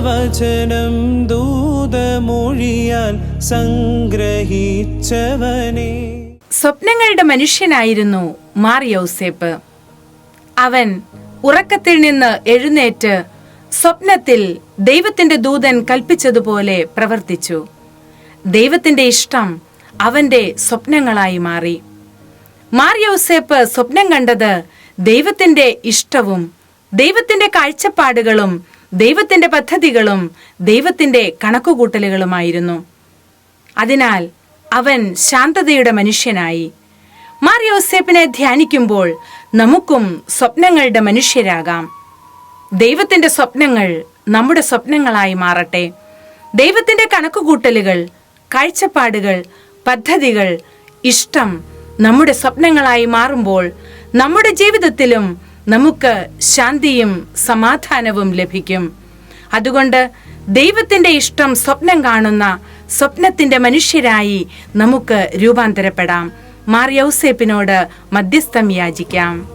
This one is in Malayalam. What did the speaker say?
വചനം ദൂതമൊഴിയാൽ സംഗ്രഹിച്ചവനെ. സ്വപ്നങ്ങളുടെ മനുഷ്യനായിരുന്നു മാർ യൗസേപ്പ് അവൻ ഉറക്കത്തിൽ നിന്ന് എഴുന്നേറ്റ് സ്വപ്നത്തിൽ ദൈവത്തിന്റെ ദൂതൻ കൽപ്പിച്ചതുപോലെ പ്രവർത്തിച്ചു. ദൈവത്തിന്റെ ഇഷ്ടം അവന്റെ സ്വപ്നങ്ങളായി മാറി. മാർ യൗസേപ്പ് സ്വപ്നം കണ്ടത് ദൈവത്തിന്റെ ഇഷ്ടവും ദൈവത്തിന്റെ കാഴ്ചപ്പാടുകളും ദൈവത്തിന്റെ പദ്ധതികളും ദൈവത്തിന്റെ കണക്കുകൂട്ടലുകളുമായിരുന്നു. അതിനാൽ അവൻ ശാന്തതയുടെ മനുഷ്യനായി. മാർ യോസേപ്പിനെ ധ്യാനിക്കുമ്പോൾ നമുക്കും സ്വപ്നങ്ങളുടെ മനുഷ്യരാകാം. ദൈവത്തിന്റെ സ്വപ്നങ്ങൾ നമ്മുടെ സ്വപ്നങ്ങളായി മാറട്ടെ. ദൈവത്തിന്റെ കണക്കുകൂട്ടലുകൾ കാഴ്ചപ്പാടുകൾ പദ്ധതികൾ ഇഷ്ടം നമ്മുടെ സ്വപ്നങ്ങളായി മാറുമ്പോൾ നമ്മുടെ ജീവിതത്തിലും നമുക്ക് ശാന്തിയും സമാധാനവും ലഭിക്കും. അതുകൊണ്ട് ദൈവത്തിന്റെ ഇഷ്ടം സ്വപ്നം കാണുന്ന സ്വപ്നത്തിന്റെ മനുഷ്യരായി നമുക്ക് രൂപാന്തരപ്പെടാം. മാർ യൗസേപ്പിനോട് മധ്യസ്ഥം യാചിക്കാം.